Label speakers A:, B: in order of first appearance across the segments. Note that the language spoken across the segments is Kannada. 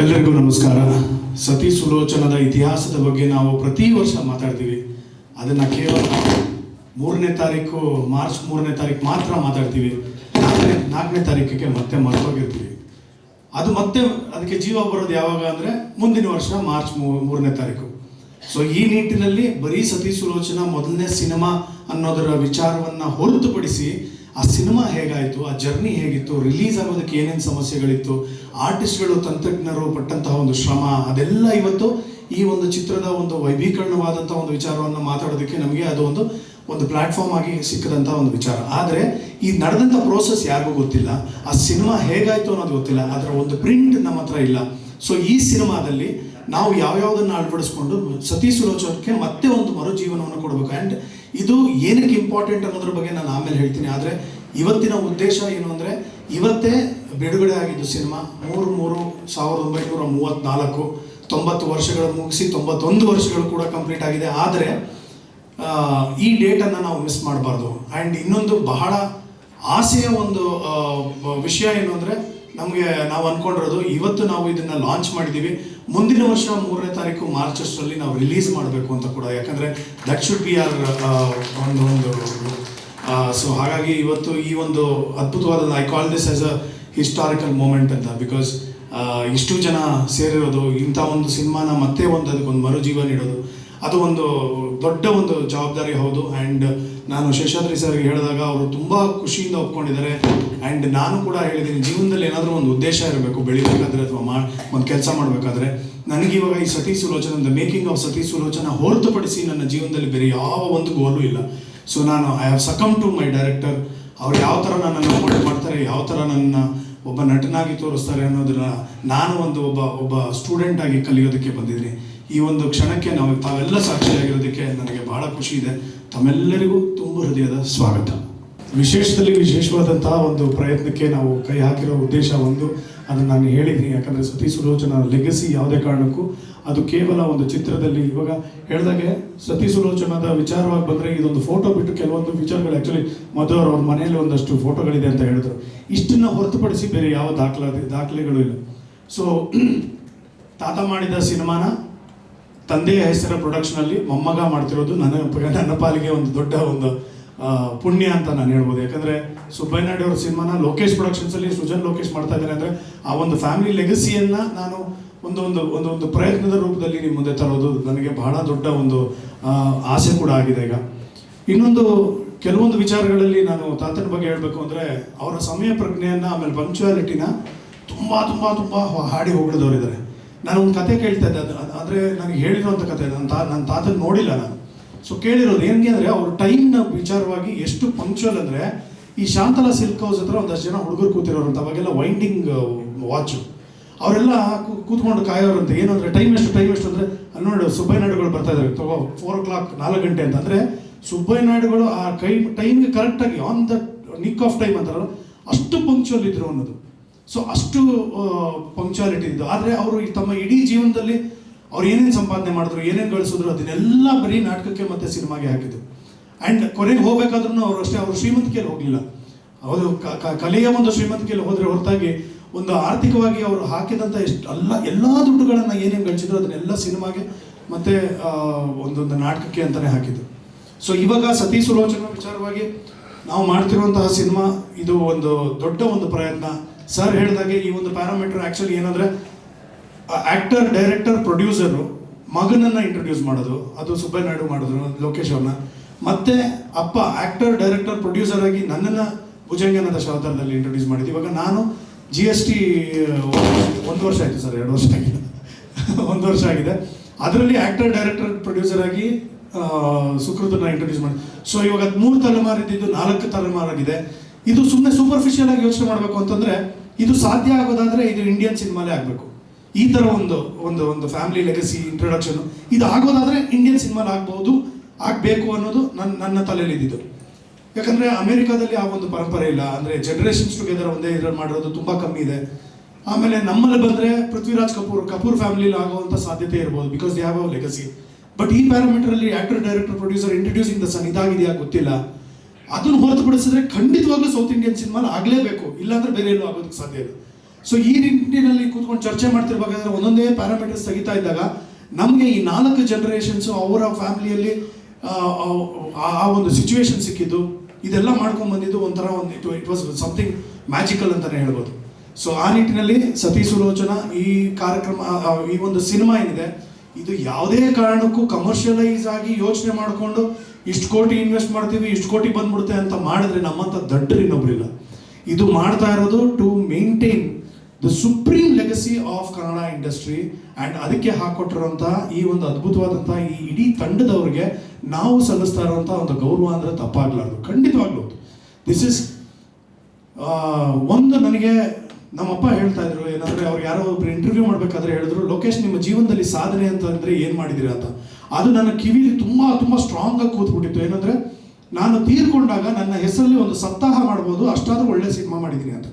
A: ಎಲ್ಲರಿಗೂ ನಮಸ್ಕಾರ. ಸತಿ ಸುಲೋಚನದ ಇತಿಹಾಸದ ಬಗ್ಗೆ ನಾವು ಪ್ರತಿ ವರ್ಷ ಮಾತಾಡ್ತೀವಿ. ಅದನ್ನು ಕೇವಲ ಮೂರನೇ ತಾರೀಕು, ಮಾರ್ಚ್ ಮೂರನೇ ತಾರೀಕು ಮಾತ್ರ ಮಾತಾಡ್ತೀವಿ. ನಾಲ್ಕನೇ ನಾಲ್ಕನೇ ತಾರೀಕಿಗೆ ಮತ್ತೆ ಮರ್ತೋಗಿರ್ತೀವಿ ಅದು ಮತ್ತೆ ಅದಕ್ಕೆ ಜೀವ ಬರೋದು ಯಾವಾಗ ಅಂದರೆ ಮುಂದಿನ ವರ್ಷ ಮಾರ್ಚ್ ಮೂರನೇ ತಾರೀಕು. ಸೊ ಈ ನಿಟ್ಟಿನಲ್ಲಿ ಬರೀ ಸತಿ ಸುಲೋಚನ ಮೊದಲನೇ ಸಿನಿಮಾ ಅನ್ನೋದರ ವಿಚಾರವನ್ನು ಹೊರತುಪಡಿಸಿ ಆ ಸಿನಿಮಾ ಹೇಗಾಯಿತು? ಆ ಜರ್ನಿ ಹೇಗಿತ್ತು? ರಿಲೀಸ್ ಆಗೋದಕ್ಕೆ ಏನೇನು ಸಮಸ್ಯೆಗಳಿತ್ತು? ಆರ್ಟಿಸ್ಟ್ಗಳು, ತಂತ್ರಜ್ಞರು ಪಟ್ಟಂತಹ ಒಂದು ಶ್ರಮ, ಅದೆಲ್ಲ ಇವತ್ತು ಈ ಒಂದು ಚಿತ್ರದ ಒಂದು ವೈಭೀಕರಣವಾದಂಥ ಒಂದು ವಿಚಾರವನ್ನು ಮಾತಾಡೋದಕ್ಕೆ ನಮಗೆ ಅದು ಒಂದು ಒಂದು ಪ್ಲಾಟ್ಫಾರ್ಮ್ ಆಗಿ ಸಿಕ್ಕದಂಥ ಒಂದು ವಿಚಾರ. ಆದರೆ ಈ ನಡೆದಂಥ ಪ್ರೋಸೆಸ್ ಯಾರಿಗೂ ಗೊತ್ತಿಲ್ಲ. ಆ ಸಿನಿಮಾ ಹೇಗಾಯಿತು ಅನ್ನೋದು ಗೊತ್ತಿಲ್ಲ. ಅದರ ಒಂದು ಪ್ರಿಂಟ್ ನಮ್ಮ ಹತ್ರ ಇಲ್ಲ. ಸೊ ಈ ಸಿನಿಮಾದಲ್ಲಿ ನಾವು ಯಾವ್ಯಾವುದನ್ನು ಅಳವಡಿಸ್ಕೊಂಡು ಸತಿ ಸುಲೋಚನಕ್ಕೆ ಮತ್ತೆ ಒಂದು ಮರುಜೀವನವನ್ನು ಕೊಡಬೇಕು. ಆ್ಯಂಡ್ ಇದು ಏನಕ್ಕೆ ಇಂಪಾರ್ಟೆಂಟ್ ಅನ್ನೋದ್ರ ಬಗ್ಗೆ ನಾನು ಆಮೇಲೆ ಹೇಳ್ತೀನಿ. ಆದರೆ ಇವತ್ತಿನ ಉದ್ದೇಶ ಏನು ಅಂದರೆ, ಇವತ್ತೇ ಬಿಡುಗಡೆ ಆಗಿದ್ದು ಸಿನಿಮಾ ಮೂರು ಮೂರು ಸಾವಿರದ ಒಂಬೈನೂರ ಮೂವತ್ತ್ನಾಲ್ಕು ತೊಂಬತ್ತು ವರ್ಷಗಳು ಮುಗಿಸಿ ತೊಂಬತ್ತೊಂದು ವರ್ಷಗಳು ಕೂಡ ಕಂಪ್ಲೀಟ್ ಆಗಿದೆ. ಆದರೆ ಈ ಡೇಟನ್ನು ನಾವು ಮಿಸ್ ಮಾಡಬಾರ್ದು. ಆ್ಯಂಡ್ ಇನ್ನೊಂದು ಬಹಳ ಆಸೆಯ ಒಂದು ವಿಷಯ ಏನು ಅಂದರೆ ನಮಗೆ ನಾವು ಅಂದ್ಕೊಂಡಿರೋದು ಇವತ್ತು ನಾವು ಇದನ್ನು ಲಾಂಚ್ ಮಾಡಿದ್ದೀವಿ ಮುಂದಿನ ವರ್ಷ ಮೂರನೇ ತಾರೀಕು ಮಾರ್ಚ್ ಅಷ್ಟರಲ್ಲಿ ನಾವು ರಿಲೀಸ್ ಮಾಡಬೇಕು ಅಂತ ಕೂಡ. ಯಾಕಂದರೆ ದಟ್ ಶುಡ್ ಬಿ ಆರ್ ಒಂದು ಒಂದು ಸೊ ಹಾಗಾಗಿ ಇವತ್ತು ಈ ಒಂದು ಅದ್ಭುತವಾದ I call this as a historical moment ಅಂತ. ಬಿಕಾಸ್ ಇಷ್ಟು ಜನ ಸೇರಿರೋದು, ಇಂಥ ಒಂದು ಸಿನಿಮಾನ ಮತ್ತೆ ಒಂದು, ಅದಕ್ಕೊಂದು ಮರುಜೀವ ನೀಡೋದು ಅದು ಒಂದು ದೊಡ್ಡ ಒಂದು ಜವಾಬ್ದಾರಿ ಹೌದು. ಆ್ಯಂಡ್ ನಾನು ಶೇಷಾದ್ರಿ ಸರ್ಗೆ ಹೇಳಿದಾಗ ಅವರು ತುಂಬ ಖುಷಿಯಿಂದ ಒಪ್ಕೊಂಡಿದ್ದಾರೆ. ಆ್ಯಂಡ್ ನಾನು ಕೂಡ ಹೇಳಿದ್ದೀನಿ, ಜೀವನದಲ್ಲಿ ಏನಾದರೂ ಒಂದು ಉದ್ದೇಶ ಇರಬೇಕು, ಬೆಳಿಬೇಕಾದ್ರೆ ಅಥವಾ ಮಾ, ಒಂದು ಕೆಲಸ ಮಾಡಬೇಕಾದ್ರೆ. ನನಗೆ ಇವಾಗ ಈ ಸತಿ ಸುಲೋಚನ ದ ಮೇಕಿಂಗ್ ಆಫ್ ಸತಿ ಸುಲೋಚನ ಹೊರತುಪಡಿಸಿ ನನ್ನ ಜೀವನದಲ್ಲಿ ಬೇರೆ ಯಾವ ಒಂದು ಗೋಲು ಇಲ್ಲ. ಸೊ ನಾನು I have succumb to my director ಅವ್ರು ಯಾವ ಥರ ನನ್ನನ್ನು ಮೋಲ್ಡ್ ಮಾಡ್ತಾರೆ, ಯಾವ ಥರ ನನ್ನ ಒಬ್ಬ ನಟನಾಗಿ ತೋರಿಸ್ತಾರೆ ಅನ್ನೋದನ್ನ ನಾನು ಒಂದು ಒಬ್ಬ ಒಬ್ಬ ಸ್ಟೂಡೆಂಟ್ ಆಗಿ ಕಲಿಯೋದಕ್ಕೆ ಬಂದಿದ್ದೀನಿ. ಈ ಒಂದು ಕ್ಷಣಕ್ಕೆ ನಾವು ತಾವೆಲ್ಲ ಸಾಕ್ಷಿಯಾಗಿರೋದಕ್ಕೆ ನನಗೆ ಬಹಳ ಖುಷಿ ಇದೆ. ತಮ್ಮೆಲ್ಲರಿಗೂ ತುಂಬ ಹೃದಯದ ಸ್ವಾಗತ. ವಿಶೇಷದಲ್ಲಿ ವಿಶೇಷವಾದಂತಹ ಒಂದು ಪ್ರಯತ್ನಕ್ಕೆ ನಾವು ಕೈ ಹಾಕಿರೋ ಉದ್ದೇಶ ಒಂದು ಅದನ್ನು ನಾನು ಹೇಳಿದ್ದೀನಿ. ಯಾಕಂದರೆ ಸತಿ ಸುಲೋಚನ ಲೆಗಸಿ ಯಾವುದೇ ಕಾರಣಕ್ಕೂ ಅದು ಕೇವಲ ಒಂದು ಚಿತ್ರದಲ್ಲಿ ಇವಾಗ ಹೇಳಿದಾಗೆ ಸತಿ ಸುಲೋಚನದ ವಿಚಾರವಾಗಿ ಬಂದರೆ ಇದೊಂದು ಫೋಟೋ ಬಿಟ್ಟು ಕೆಲವೊಂದು ವಿಚಾರಗಳು ಆ್ಯಕ್ಚುಲಿ ಮಧು ಅವ್ರ ಮನೆಯಲ್ಲಿ ಒಂದಷ್ಟು ಫೋಟೋಗಳಿದೆ ಅಂತ ಹೇಳಿದ್ರು. ಇಷ್ಟನ್ನು ಹೊರತುಪಡಿಸಿ ಬೇರೆ ಯಾವ ದಾಖಲಾತಿ ದಾಖಲೆಗಳು ಇಲ್ಲ. ಸೊ ತಾತ ಮಾಡಿದ ಸಿನಿಮಾನ ತಂದೆಯ ಹೆಸರ ಪ್ರೊಡಕ್ಷನಲ್ಲಿ ಮೊಮ್ಮಗ ಮಾಡ್ತಿರೋದು ನನ್ನ ನನ್ನ ಪಾಲಿಗೆ ಒಂದು ದೊಡ್ಡ ಒಂದು ಪುಣ್ಯ ಅಂತ ನಾನು ಹೇಳ್ಬೋದು. ಯಾಕಂದ್ರೆ ಸುಬ್ಬಯ್ಯನಾಯ್ಡು ಅವ್ರ ಸಿನಿಮಾನ ಲೋಕೇಶ್ ಪ್ರೊಡಕ್ಷನ್ಸಲ್ಲಿ ಸೃಜನ್ ಲೋಕೇಶ್ ಮಾಡ್ತಾ ಇದ್ದಾರೆ. ಅಂದ್ರೆ ಆ ಒಂದು ಫ್ಯಾಮಿಲಿ ಲೆಗಸಿಯನ್ನು ನಾನು ಒಂದು ಒಂದು ಒಂದು ಒಂದು ಪ್ರಯತ್ನದ ರೂಪದಲ್ಲಿ ನಿಮ್ಮ ಮುಂದೆ ತರೋದು ನನಗೆ ಬಹಳ ದೊಡ್ಡ ಒಂದು ಆಸೆ ಕೂಡ ಆಗಿದೆ ಈಗ. ಇನ್ನೊಂದು ಕೆಲವೊಂದು ವಿಚಾರಗಳಲ್ಲಿ ನಾನು ತಾತನ ಬಗ್ಗೆ ಹೇಳಬೇಕು ಅಂದರೆ ಅವರ ಸಮಯ ಪ್ರಜ್ಞೆಯನ್ನು ಆಮೇಲೆ ಪಂಕ್ಚುಯಾಲಿಟಿನ ತುಂಬ ತುಂಬ ತುಂಬ ಹಾಡಿ ಹೊಗಳಿದವರಿದ್ದಾರೆ. ನಾನು ಒಂದು ಕತೆ ಕೇಳ್ತಾ ಇದ್ದೆ. ಅದು ಆದರೆ ನನಗೆ ಹೇಳಿರೋಂಥ ಕತೆ ನನ್ನ ತಾ, ನನ್ನ ತಾತನ ನೋಡಿಲ್ಲ ನಾನು. ಸೊ ಕೇಳಿರೋದು ಹೆಂಗೆ ಅಂದರೆ ಅವ್ರ ಟೈಮ್ನ ವಿಚಾರವಾಗಿ ಎಷ್ಟು ಪಂಕ್ಚುವಲ್ ಅಂದರೆ ಈ ಶಾಂತಲಾ ಸಿಲ್ಕ್ ಹೌಸ್ ಹತ್ರ ಒಂದಷ್ಟು ಜನ ಹುಡುಗರು ಕೂತಿರೋರು ಅಂತ. ಅವಾಗೆಲ್ಲ ವೈಂಡಿಂಗ್ ವಾಚು ಅವರೆಲ್ಲ ಕೂತ್ಕೊಂಡು ಕಾಯೋರಂತೆ. ಏನು ಅಂದರೆ ಟೈಮ್ ಎಷ್ಟು ಟೈಮ್ ಎಷ್ಟು ಅಂದರೆ ಅಲ್ಲಿ ನೋಡಿ ಸುಬ್ಬಯ್ಯ ನಾಯ್ಡುಗಳು ಬರ್ತಾ ಇದ್ದಾರೆ ತಗೋ ಫೋರ್ ಓ ಕ್ಲಾಕ್ ನಾಲ್ಕು ಗಂಟೆ ಅಂತ. ಅಂದರೆ ಸುಬ್ಬಯ್ಯ ನಾಯ್ಡುಗಳು ಆ ಕೈ ಟೈಮ್ಗೆ ಕರೆಕ್ಟಾಗಿ on the nick of time ಅಂತಾರಲ್ಲ, ಅಷ್ಟು ಪಂಕ್ಚುವಲ್ ಇದ್ರು ಅನ್ನೋದು. ಸೊ ಅಷ್ಟು ಪಂಕ್ಚುಯಾಲಿಟಿ ಇದ್ದು. ಆದರೆ ಅವರು ತಮ್ಮ ಇಡೀ ಜೀವನದಲ್ಲಿ ಅವ್ರು ಏನೇನು ಸಂಪಾದನೆ ಮಾಡಿದ್ರು, ಏನೇನು ಗಳಿಸಿದ್ರು, ಅದನ್ನೆಲ್ಲ ಬರೀ ನಾಟಕಕ್ಕೆ ಮತ್ತೆ ಸಿನಿಮಾಗೆ ಹಾಕಿದ್ರು. ಆ್ಯಂಡ್ ಕೊನೆಗೆ ಹೋಗ್ಬೇಕಾದ್ರೂ ಅವರು ಅಷ್ಟೇ, ಅವರು ಶ್ರೀಮಂತಿಕೆಯಲ್ಲಿ ಹೋಗಲಿಲ್ಲ. ಅವರು ಕಲೆಯ ಒಂದು ಶ್ರೀಮಂತಿಕೆಯಲ್ಲಿ ಹೋದರೆ ಹೊರತಾಗಿ ಒಂದು ಆರ್ಥಿಕವಾಗಿ ಅವರು ಹಾಕಿದಂಥ ಎಷ್ಟು, ಅಲ್ಲ, ಎಲ್ಲ ದುಡ್ಡುಗಳನ್ನು ಏನೇನು ಗಳಿಸಿದ್ರು, ಅದನ್ನೆಲ್ಲ ಸಿನಿಮಾಗೆ ಮತ್ತೆ ಒಂದೊಂದು ನಾಟಕಕ್ಕೆ ಅಂತಲೇ ಹಾಕಿದ್ರು. ಸೊ ಇವಾಗ ಸತಿ ಸುಲೋಚನ ವಿಚಾರವಾಗಿ ನಾವು ಮಾಡ್ತಿರುವಂತಹ ಸಿನಿಮಾ ಇದು ಒಂದು ದೊಡ್ಡ ಒಂದು ಪ್ರಯತ್ನ. ಸರ್ ಹೇಳಿದಾಗೆ ಈ ಒಂದು ಪ್ಯಾರಾಮೀಟರ್ ಆ್ಯಕ್ಚುಲಿ ಏನಂದರೆ ಆಕ್ಟರ್ ಡೈರೆಕ್ಟರ್ ಪ್ರೊಡ್ಯೂಸರು ಮಗನನ್ನ ಇಂಟ್ರೊಡ್ಯೂಸ್ ಮಾಡೋದು ಅದು ಸುಬ್ಬಯ್ಯ ನಾಯ್ಡು ಮಾಡಿದ್ರು, ಲೋಕೇಶ್ ಅವ್ರನ್ನ. ಮತ್ತೆ ಅಪ್ಪ ಆಕ್ಟರ್ ಡೈರೆಕ್ಟರ್ ಪ್ರೊಡ್ಯೂಸರ್ ಆಗಿ ನನ್ನನ್ನು ಭುಜಂಗನ ದಶಾವತಾರದಲ್ಲಿ ಇಂಟ್ರೊಡ್ಯೂಸ್ ಮಾಡಿದ್ದು ಇವಾಗ ನಾನು ಜಿ ಎಸ್ ಟಿ ಒಂದು ವರ್ಷ ಆಯಿತು ಸರ್ ಎರಡು ವರ್ಷ ಆಗಿದೆ. ಒಂದು ವರ್ಷ ಆಗಿದೆ. ಅದರಲ್ಲಿ ಆಕ್ಟರ್ ಡೈರೆಕ್ಟರ್ ಪ್ರೊಡ್ಯೂಸರ್ ಆಗಿ ಸುಕೃತನ ಇಂಟ್ರೊಡ್ಯೂಸ್ ಮಾಡಿ. ಸೊ ಇವಾಗ ಮೂರು ತಲೆಮಾರಿದ್ದು ನಾಲ್ಕು ತಲೆಮಾರಾಗಿದೆ. ಇದು ಸುಮ್ಮನೆ ಸೂಪರ್ಫಿಷಿಯಲ್ ಆಗಿ ಯೋಚನೆ ಮಾಡಬೇಕು ಅಂತಂದ್ರೆ ಇದು ಸಾಧ್ಯ ಆಗೋದಾದ್ರೆ ಇದು ಇಂಡಿಯನ್ ಸಿನಿಮಾಲೇ ಆಗಬೇಕು. ಈ ಥರ ಒಂದು ಒಂದು ಒಂದು ಫ್ಯಾಮಿಲಿ ಲೆಗಸಿ ಇಂಟ್ರೊಡಕ್ಷನ್ ಇದು ಆಗೋದಾದ್ರೆ ಇಂಡಿಯನ್ ಸಿನಿಮಾಲ್ ಆಗ್ಬೋದು, ಆಗಬೇಕು ಅನ್ನೋದು ನನ್ನ ನನ್ನ ತಲೆಯಲ್ಲಿ ಇದ್ದಿದ್ದು. ಯಾಕಂದ್ರೆ ಅಮೆರಿಕಾದಲ್ಲಿ ಆ ಒಂದು ಪರಂಪರೆ ಇಲ್ಲ. ಅಂದ್ರೆ ಜನರೇಷನ್ಸ್ ಟುಗೆದರ್ ಒಂದೇ ಇದ್ರಲ್ಲಿ ಮಾಡಿರೋದು ತುಂಬಾ ಕಮ್ಮಿ ಇದೆ. ಆಮೇಲೆ ನಮ್ಮಲ್ಲಿ ಬಂದ್ರೆ ಪೃಥ್ವಿರಾಜ್ ಕಪೂರ್ ಕಪೂರ್ ಫ್ಯಾಮಿಲಿಲಿ ಆಗುವಂತ ಸಾಧ್ಯತೆ ಇರ್ಬೋದು because they have a legacy but ಈ ಪ್ಯಾರಾಮೀಟರ್ ಅಲ್ಲಿ actor director producer introducing the son ಇದಾಗಿದೆಯಾ ಗೊತ್ತಿಲ್ಲ. ಅದನ್ನು ಹೊರತು ಹೊರತುಪಡಿಸಿದ್ರೆ ಖಂಡಿತವಾಗ್ಲೂ ಸೌತ್ ಇಂಡಿಯನ್ ಸಿನಿಮಾ ಆಗಲೇಬೇಕು. ಇಲ್ಲಾಂದ್ರೆ ಬೇರೆ ಎಲ್ಲೂ ಆಗೋದಕ್ಕೆ ಸಾಧ್ಯ ಇಲ್ಲ. ಸೊ ಈ ನಿಟ್ಟಿನಲ್ಲಿ ಕೂತ್ಕೊಂಡು ಚರ್ಚೆ ಮಾಡ್ತಿರ್ಬೇಕಾದ್ರೆ ಒಂದೊಂದೇ ಪ್ಯಾರಾಮೀಟರ್ಸ್ ತೆಗಿತಾ ಇದ್ದಾಗ ನಮಗೆ ಈ ನಾಲ್ಕು ಜನರೇಷನ್ಸು ಅವರ ಫ್ಯಾಮಿಲಿಯಲ್ಲಿ ಆ ಒಂದು ಸಿಚುವೇಶನ್ ಸಿಕ್ಕಿದ್ದು, ಇದೆಲ್ಲ ಮಾಡ್ಕೊಂಡು ಬಂದಿದ್ದು ಒಂಥರ ಒಂದು it it was something magical ಅಂತಲೇ ಹೇಳ್ಬೋದು. ಸೊ ಆ ನಿಟ್ಟಿನಲ್ಲಿ ಸತಿ ಸುಲೋಚನ, ಈ ಕಾರ್ಯಕ್ರಮ ಈ ಒಂದು ಸಿನಿಮಾ ಏನಿದೆ, ಇದು ಯಾವುದೇ ಕಾರಣಕ್ಕೂ ಕಮರ್ಷಿಯಲೈಸ್ ಆಗಿ ಯೋಚನೆ ಮಾಡಿಕೊಂಡು ಇಷ್ಟು ಕೋಟಿ ಇನ್ವೆಸ್ಟ್ ಮಾಡ್ತೀವಿ, ಇಷ್ಟು ಕೋಟಿ ಬಂದ್ಬಿಡುತ್ತೆ ಅಂತ ಮಾಡಿದ್ರೆ ನಮ್ಮಂಥ ದಡ್ಡರು ಇನ್ನೊಬ್ರಿಲ್ಲ. ಇದು ಮಾಡ್ತಾ ಇರೋದು to maintain the supreme legacy of Kannada industry and ಅದಕ್ಕೆ ಹಾಕೊಟ್ಟಿರುವಂಥ ಈ ಒಂದು ಅದ್ಭುತವಾದಂಥ ಈ ಇಡೀ ತಂಡದವ್ರಿಗೆ ನಾವು ಸಲ್ಲಿಸ್ತಾ ಇರೋಂಥ ಒಂದು ಗೌರವ ಅಂದರೆ ತಪ್ಪಾಗ್ಲಾರ್ದು. ಖಂಡಿತವಾಗ್ಲೂ ದಿಸ್ ಇಸ್ ಒಂದು ನನಗೆ ನಮ್ಮಪ್ಪ ಹೇಳ್ತಾ ಇದ್ರು, ಏನಂದ್ರೆ ಅವ್ರು ಯಾರೋ ಒಬ್ರು ಇಂಟರ್ವ್ಯೂ ಮಾಡ್ಬೇಕಾದ್ರೆ ಹೇಳಿದ್ರು, ಲೋಕೇಶ್, ನಿಮ್ಮ ಜೀವನದಲ್ಲಿ ಸಾಧನೆ ಅಂತ ಅಂದ್ರೆ ಏನ್ ಮಾಡಿದಿರಿ ಅಂತ? ಅದು ನನ್ನ ಕಿವಿಲಿ ತುಂಬಾ ತುಂಬಾ ಸ್ಟ್ರಾಂಗ್ ಆಗಿ ಕೂತ್ಬಿಟ್ಟಿತ್ತು. ಏನಂದ್ರೆ, ನಾನು ತೀರ್ಕೊಂಡಾಗ ನನ್ನ ಹೆಸರಲ್ಲಿ ಒಂದು ಸಪ್ತಾಹ ಮಾಡ್ಬೋದು, ಅಷ್ಟಾದರೂ ಒಳ್ಳೆ ಸಿನಿಮಾ ಮಾಡಿದ್ದೀನಿ ಅಂತ.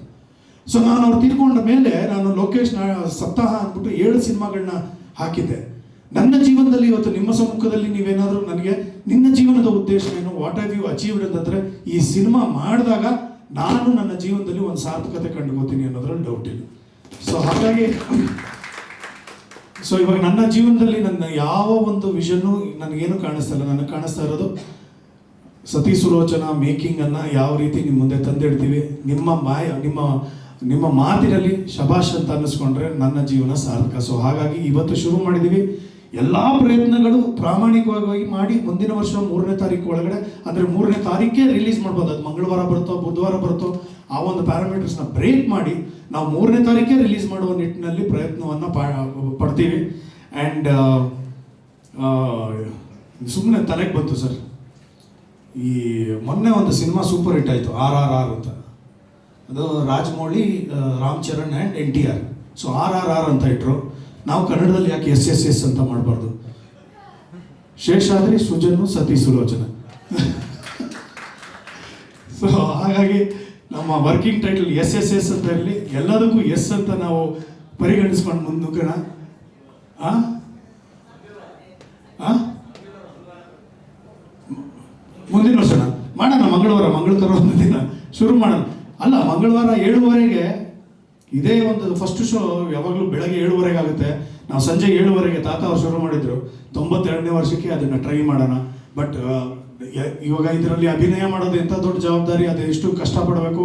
A: ಸೊ ನಾನು ಅವ್ರು ತೀರ್ಕೊಂಡ ಮೇಲೆ ನಾನು ಲೋಕೇಶ್ ಸಪ್ತಾಹ ಅಂದ್ಬಿಟ್ಟು ಏಳು ಸಿನಿಮಾಗಳನ್ನ ಹಾಕಿದ್ದೆ. ನನ್ನ ಜೀವನದಲ್ಲಿ ಇವತ್ತು ನಿಮ್ಮ ಸಮ್ಮುಖದಲ್ಲಿ ನೀವೇನಾದರೂ ನನಗೆ, ನಿನ್ನ ಜೀವನದ ಉದ್ದೇಶ ಏನು? ವಾಟ್ ಆರ್ ಯು ಅಚೀವ್ಡ್ ಅಂತಂದ್ರೆ, ಈ ಸಿನಿಮಾ ಮಾಡಿದಾಗ ನಾನು ನನ್ನ ಜೀವನದಲ್ಲಿ ಒಂದು ಸಾರ್ಥಕತೆ ಕಂಡುಕೋತೀನಿ ಅನ್ನೋದ್ರಲ್ಲಿ ಡೌಟ್ ಇಲ್ಲ. ಸೊ ಹಾಗಾಗಿ ಸೊ ಇವಾಗ ನನ್ನ ಜೀವನದಲ್ಲಿ ನನ್ನ ಯಾವ ಒಂದು ವಿಷನ್ನು ನನಗೇನು ಕಾಣಿಸ್ತಾ ಇಲ್ಲ. ನನಗೆ ಕಾಣಿಸ್ತಾ ಇರೋದು ಸತಿ ಸುಲೋಚನಾ ಮೇಕಿಂಗ್ ಅನ್ನ ಯಾವ ರೀತಿ ನಿಮ್ಮ ಮುಂದೆ ತಂದಿಡ್ತೀವಿ. ನಿಮ್ಮ ಮಾಯ, ನಿಮ್ಮ ನಿಮ್ಮ ಮಾತಿನಲ್ಲಿ ಶಬಾಷ್ ಅಂತ ಅನ್ನಿಸ್ಕೊಂಡ್ರೆ ನನ್ನ ಜೀವನ ಸಾರ್ಥಕ. ಸೊ ಹಾಗಾಗಿ ಇವತ್ತು ಶುರು ಮಾಡಿದ್ದೀವಿ ಎಲ್ಲ ಪ್ರಯತ್ನಗಳು ಪ್ರಾಮಾಣಿಕವಾಗಿ ಮಾಡಿ ಮುಂದಿನ ವರ್ಷ ಮೂರನೇ ತಾರೀಕು ಒಳಗಡೆ, ಅಂದರೆ ಮೂರನೇ ತಾರೀಕೇ ರಿಲೀಸ್ ಮಾಡ್ಬೋದು. ಅದು ಮಂಗಳವಾರ ಬರುತ್ತೋ, ಬುಧವಾರ ಬರುತ್ತೋ, ಆ ಒಂದು ಪ್ಯಾರಾಮೀಟರ್ಸ್ನ ಬ್ರೇಕ್ ಮಾಡಿ ನಾವು ಮೂರನೇ ತಾರೀಕೇ ರಿಲೀಸ್ ಮಾಡುವ ನಿಟ್ಟಿನಲ್ಲಿ ಪ್ರಯತ್ನವನ್ನು ಪಡ್ತೀವಿ. ಆ್ಯಂಡ್ ಸುಮ್ಮನೆ ತಲೆಗೆ ಬಂತು ಸರ್. ಈ ಮೊನ್ನೆ ಒಂದು ಸಿನಿಮಾ ಸೂಪರ್ ಹಿಟ್ ಆಯಿತು, ಆರ್ ಆರ್ ಆರ್ ಅಂತ. ಅದು Rajamouli Ram Charan and N T R so R R R ಅಂತ ಇಟ್ರು. ನಾವು ಕನ್ನಡದಲ್ಲಿ ಯಾಕೆ ಎಸ್ ಎಸ್ ಎಸ್ ಅಂತ ಮಾಡಬಾರ್ದು? ಶೇಷಾದ್ರಿ ಸುಜನ್ನು ಸತಿ ಸುಲೋಚನ. ಸೊ ಹಾಗಾಗಿ ನಮ್ಮ working title S S S ಅಂತ ಇರಲಿ. ಎಲ್ಲದಕ್ಕೂ ಎಸ್ ಅಂತ ನಾವು ಪರಿಗಣಿಸ್ಕೊಂಡು ಆ? ಆ? ಮುಂದಿನ ವರ್ಷ ಮಾಡೋಣ, ಮಂಗಳವಾರ ಮಂಗಳವಾರ ಒಂದು ದಿನ ಶುರು ಮಾಡೋಣ. ಅಲ್ಲ, ಮಂಗಳವಾರ ಏಳುವರೆಗೆ ಇದೇ ಒಂದು ಫಸ್ಟ್ ಶೋ ಯಾವಾಗಲೂ ಬೆಳಗ್ಗೆ ಏಳುವರೆಗೆ ಆಗುತ್ತೆ. ನಾವು ಸಂಜೆ ಏಳುವರೆಗೆ ತಾತ ಅವ್ರು ಶುರು ಮಾಡಿದ್ರು. ತೊಂಬತ್ತೆರಡನೇ ವರ್ಷಕ್ಕೆ ಅದನ್ನು ಟ್ರೈ ಮಾಡೋಣ. ಬಟ್ ಇವಾಗ ಇದರಲ್ಲಿ ಅಭಿನಯ ಮಾಡೋದು ಎಂಥ ದೊಡ್ಡ ಜವಾಬ್ದಾರಿ, ಅದು ಎಷ್ಟು ಕಷ್ಟಪಡಬೇಕು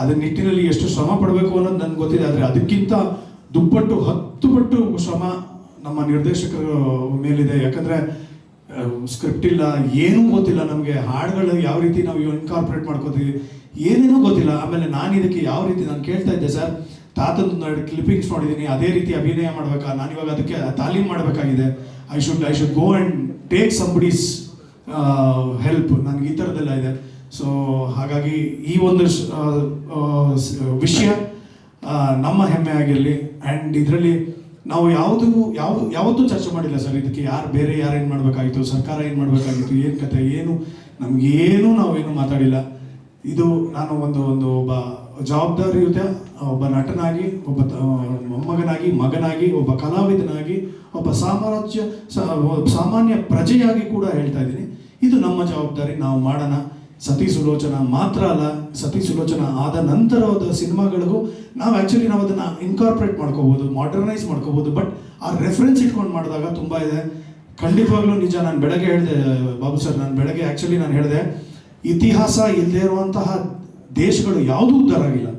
A: ಅದರ ನಿಟ್ಟಿನಲ್ಲಿ ಎಷ್ಟು ಶ್ರಮ ಪಡಬೇಕು ಅನ್ನೋದು ನನಗೆ ಗೊತ್ತಿದೆ. ಆದರೆ ಅದಕ್ಕಿಂತ ದುಪ್ಪಟ್ಟು, ಹತ್ತು ಪಟ್ಟು ಶ್ರಮ ನಮ್ಮ ನಿರ್ದೇಶಕರ ಮೇಲಿದೆ. ಯಾಕಂದರೆ ಸ್ಕ್ರಿಪ್ಟ್ ಇಲ್ಲ, ಏನೂ ಗೊತ್ತಿಲ್ಲ ನಮಗೆ. ಹಾಡುಗಳು ಯಾವ ರೀತಿ ನಾವು ಇನ್ಕಾರ್ಪೊರೇಟ್ ಮಾಡ್ಕೋತೀವಿ, ಏನೇನೂ ಗೊತ್ತಿಲ್ಲ. ಆಮೇಲೆ ನಾನು ಇದಕ್ಕೆ ಯಾವ ರೀತಿ ನಾನು ಕೇಳ್ತಾ ಇದ್ದೆ ಸರ್ ತಾತಂದು ಎರಡು ಕ್ಲಿಪ್ಪಿಂಗ್ಸ್ ನೋಡಿದ್ದೀನಿ ಅದೇ ರೀತಿ ಅಭಿನಯ ಮಾಡಬೇಕಾ, ನಾನು ಇವಾಗ ಅದಕ್ಕೆ ತಾಲೀಮ್ ಮಾಡಬೇಕಾಗಿದೆ. I should I should go and take somebody's help ನನಗೆ ಈ ಥರದ್ದೆಲ್ಲ ಇದೆ. ಸೊ ಹಾಗಾಗಿ ಈ ಒಂದು ವಿಷಯ ನಮ್ಮ ಹೆಮ್ಮೆ ಆಗಿರಲಿ. ಆ್ಯಂಡ್ ಇದರಲ್ಲಿ ನಾವು ಯಾವುದು, ಯಾವ, ಯಾವತ್ತೂ ಚರ್ಚೆ ಮಾಡಿಲ್ಲ ಸರ್, ಇದಕ್ಕೆ ಯಾರು ಬೇರೆ ಯಾರು ಏನು ಮಾಡಬೇಕಾಗಿತ್ತು, ಸರ್ಕಾರ ಏನು ಮಾಡಬೇಕಾಗಿತ್ತು, ಏನು ಕತೆ ಏನು, ನಮಗೇನು ನಾವೇನು ಮಾತಾಡಿಲ್ಲ. ಇದು ನಾನು ಒಂದು ಒಂದು ಒಬ್ಬ ಜವಾಬ್ದಾರಿಯುತ ಒಬ್ಬ ನಟನಾಗಿ, ಒಬ್ಬ ಮೊಮ್ಮಗನಾಗಿ, ಮಗನಾಗಿ, ಒಬ್ಬ ಕಲಾವಿದನಾಗಿ, ಒಬ್ಬ ಸಾಮ್ರಾಜ್ಯ ಸಾಮಾನ್ಯ ಪ್ರಜೆಯಾಗಿ ಕೂಡ ಹೇಳ್ತಾ ಇದ್ದೀನಿ. ಇದು ನಮ್ಮ ಜವಾಬ್ದಾರಿ, ನಾವು ಮಾಡೋಣ. ಸತಿ ಸುಲೋಚನ ಮಾತ್ರ ಅಲ್ಲ ಸತಿ ಸುಲೋಚನ ಆದ ನಂತರದ ಸಿನಿಮಾಗಳಿಗೂ ನಾವು ಆ್ಯಕ್ಚುಲಿ ನಾವು ಅದನ್ನು ಇನ್ಕಾರ್ಪೊರೇಟ್ ಮಾಡ್ಕೋಬೋದು ಮಾಡರ್ನೈಸ್ ಮಾಡ್ಕೋಬೋದು ಬಟ್ ಆ ರೆಫರೆನ್ಸ್ ಇಟ್ಕೊಂಡು ಮಾಡಿದಾಗ ತುಂಬ ಇದೆ. ಖಂಡಿತವಾಗ್ಲೂ ನಿಜ, ನಾನು ಬೆಳಗ್ಗೆ ಹೇಳಿದೆ, ಬಾಬು ಸರ್, ನಾನು ಬೆಳಗ್ಗೆ ಆ್ಯಕ್ಚುಲಿ ನಾನು ಹೇಳಿದೆ, ಇತಿಹಾಸ ಇಲ್ಲದೇ ಇರುವಂತಹ ದೇಶಗಳು ಯಾವುದೂ ಉದ್ಧಾರ ಆಗಿಲ್ಲ.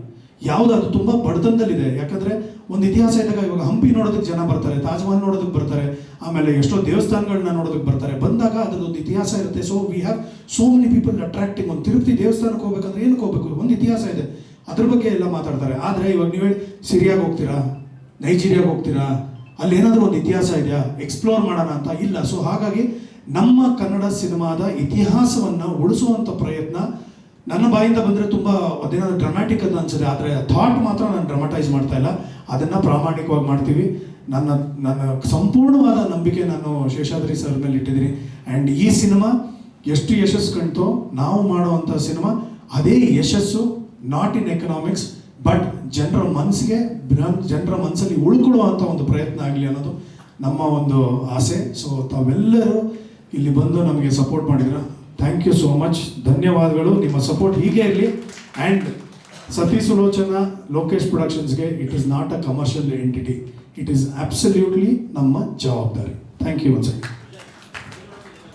A: ಯಾವುದು ಅದು ತುಂಬ ಬಡತನದಲ್ಲಿದೆ. ಯಾಕಂದ್ರೆ ಒಂದು ಇತಿಹಾಸ ಇದ್ದಾಗ ಇವಾಗ ಹಂಪಿ ನೋಡೋದಕ್ಕೆ ಜನ ಬರ್ತಾರೆ, ತಾಜ್ಮಹಲ್ ನೋಡೋದಕ್ಕೆ ಬರ್ತಾರೆ, ಆಮೇಲೆ ಎಷ್ಟೋ ದೇವಸ್ಥಾನಗಳನ್ನ ನೋಡೋದಕ್ಕೆ ಬರ್ತಾರೆ. ಬಂದಾಗ ಅದರದೊಂದು ಇತಿಹಾಸ ಇರುತ್ತೆ. So we have so many people attracting ಒಂದು ತಿರುಪತಿ ದೇವಸ್ಥಾನಕ್ಕೆ ಹೋಗ್ಬೇಕಂದ್ರೆ ಏನಕ್ಕೆ ಹೋಗ್ಬೇಕು? ಒಂದು ಇತಿಹಾಸ ಇದೆ. ಅದ್ರ ಬಗ್ಗೆ ಎಲ್ಲ ಮಾತಾಡ್ತಾರೆ. ಆದರೆ ಇವಾಗ ನೀವು ಸಿರಿಯಾಗೆ ಹೋಗ್ತೀರಾ? ನೈಜೀರಿಯಾಗೆ ಹೋಗ್ತೀರಾ? ಅಲ್ಲಿ ಏನಾದರೂ ಒಂದು ಇತಿಹಾಸ ಇದೆಯಾ? ಎಕ್ಸ್ಪ್ಲೋರ್ ಮಾಡೋಣ ಅಂತ ಇಲ್ಲ. ಸೊ ಹಾಗಾಗಿ ನಮ್ಮ ಕನ್ನಡ ಸಿನಿಮಾದ ಇತಿಹಾಸವನ್ನು ಉಳಿಸುವಂಥ ಪ್ರಯತ್ನ ನನ್ನ ಬಾಯಿಂದ ಬಂದರೆ ತುಂಬ ಅದೇನಾದ್ರು ಡ್ರಾಮ್ಯಾಟಿಕ್ ಅಂತ ಅನ್ಸುತ್ತೆ, ಆದರೆ ಥಾಟ್ ಮಾತ್ರ ನಾನು ಡ್ರಾಮಟೈಸ್ ಮಾಡ್ತಾ ಇಲ್ಲ. ಅದನ್ನು ಪ್ರಾಮಾಣಿಕವಾಗಿ ಮಾಡ್ತೀವಿ. ನನ್ನ ನನ್ನ ಸಂಪೂರ್ಣವಾದ ನಂಬಿಕೆ ನಾನು ಶೇಷಾದ್ರಿ ಸರ್ ಮೇಲೆ ಇಟ್ಟಿದ್ದೀನಿ. ಆ್ಯಂಡ್ ಈ ಸಿನಿಮಾ ಎಷ್ಟು ಯಶಸ್ಸು ಕಣ್ತೋ ನಾವು ಮಾಡುವಂಥ ಸಿನಿಮಾ, ಅದೇ ಯಶಸ್ಸು ನಾಟ್ ಇನ್ ಎಕನಾಮಿಕ್ಸ್ ಬಟ್ ಜನರ ಮನಸ್ಸಿಗೆ ಜನರ ಮನಸ್ಸಲ್ಲಿ ಉಳ್ಕೊಳ್ಳುವಂಥ ಒಂದು ಪ್ರಯತ್ನ ಆಗಲಿ ಅನ್ನೋದು ನಮ್ಮ ಒಂದು ಆಸೆ. ಸೊ ತಾವೆಲ್ಲರೂ ಇಲ್ಲಿ ಬಂದು ನಮಗೆ ಸಪೋರ್ಟ್ ಮಾಡಿದ್ರ ಥ್ಯಾಂಕ್ ಯು ಸೋ ಮಚ್ ಧನ್ಯವಾದಗಳು. ನಿಮ್ಮ ಸಪೋರ್ಟ್ ಹೀಗೆ ಇರಲಿ. And Sathi Sulochana Lokesh ಪ್ರೊಡಕ್ಷನ್ಸ್ಗೆ it is not a commercial entity it is absolutely ನಮ್ಮ ಜವಾಬ್ದಾರಿ. Thank you once again